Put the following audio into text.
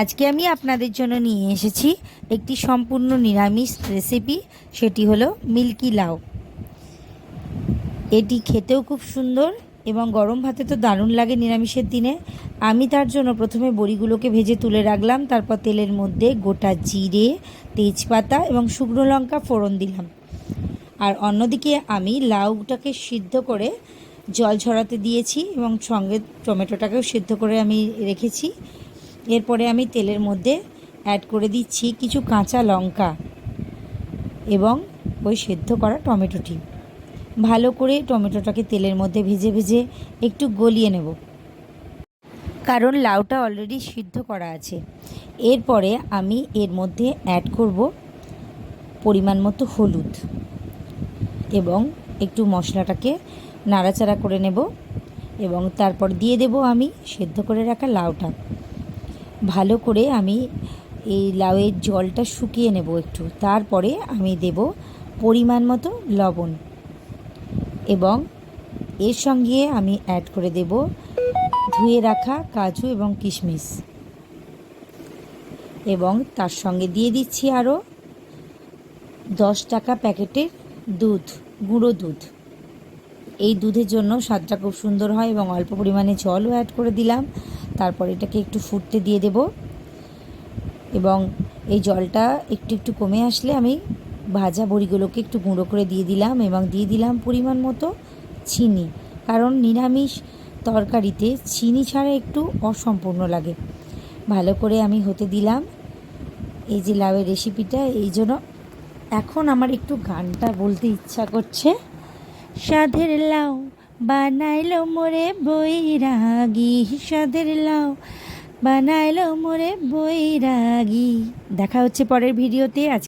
আজকে আমি আপনাদের জন্য নিয়ে এসেছি একটি সম্পূর্ণ নিরামিষ রেসিপি সেটি হলো মিল্কি লাউ। এটি খেতেও খুব সুন্দর এবং গরম ভাতে তো দারুণ লাগে নিরামিষের দিনে। আমি তার জন্য প্রথমে বড়িগুলোকে ভেজে তুলে রাখলাম, তারপর তেলের মধ্যে গোটা জিরে, তেজপাতা এবং শুকনো লঙ্কা ফোড়ন দিলাম। আর অন্যদিকে আমি লাউটাকে সিদ্ধ করে জল ঝরাতে দিয়েছি এবং সঙ্গে টমেটোটাকেও সিদ্ধ করে আমি রেখেছি। এরপরে আমি তেলের মধ্যে অ্যাড করে দিচ্ছি কিছু কাঁচা লঙ্কা এবং ওই সেদ্ধ করা টমেটোটি ভালো করে টমেটোটাকে তেলের মধ্যে ভেজে ভেজে একটু গলিয়ে নেব। কারণ লাউটা অলরেডি সিদ্ধ করা আছে। এরপরে আমি এর মধ্যে অ্যাড করব পরিমাণ মতো হলুদ এবং একটু মশলাটাকে নাড়াচাড়া করে নেব এবং তারপর দিয়ে দেব আমি সেদ্ধ করে রাখা লাউটা। ভালো করে আমি এই লাউয়ের জলটা শুকিয়ে নেব একটু। তারপরে আমি দেব পরিমাণ মতো লবণ এবং এর সঙ্গে আমি অ্যাড করে দেব ধুয়ে রাখা কাজু এবং কিশমিশ। এবং তার সঙ্গে দিয়ে দিচ্ছি আরও দশ টাকা প্যাকেটের দুধ, গুঁড়ো দুধ। এই দুধের জন্য স্বাদটা খুব সুন্দর হয় এবং অল্প পরিমাণে জলও অ্যাড করে দিলাম। তারপর এটাকে একটু ফুটতে দিয়ে দেব। এবং এই জলটা একটু একটু কমে আসলে আমি ভাজা বড়িগুলোকে একটু গুঁড়ো করে দিয়ে দিলাম এবং দিয়ে দিলাম পরিমাণ মতো চিনি। কারণ নিরামিষ তরকারিতে চিনি ছাড়া একটু অসম্পূর্ণ লাগে। ভালো করে আমি হতে দিলাম এই যে লাউয়ের রেসিপিটা, এই জন্য এখন আমার একটু গানটা বলতে ইচ্ছা করছে। সাধের লাউ। বানাইলো মোরে বৈরাগী হিসাদের লাও বানাইলো মোরে বৈরাগী। দেখা হচ্ছে পরের ভিডিওতে। আজ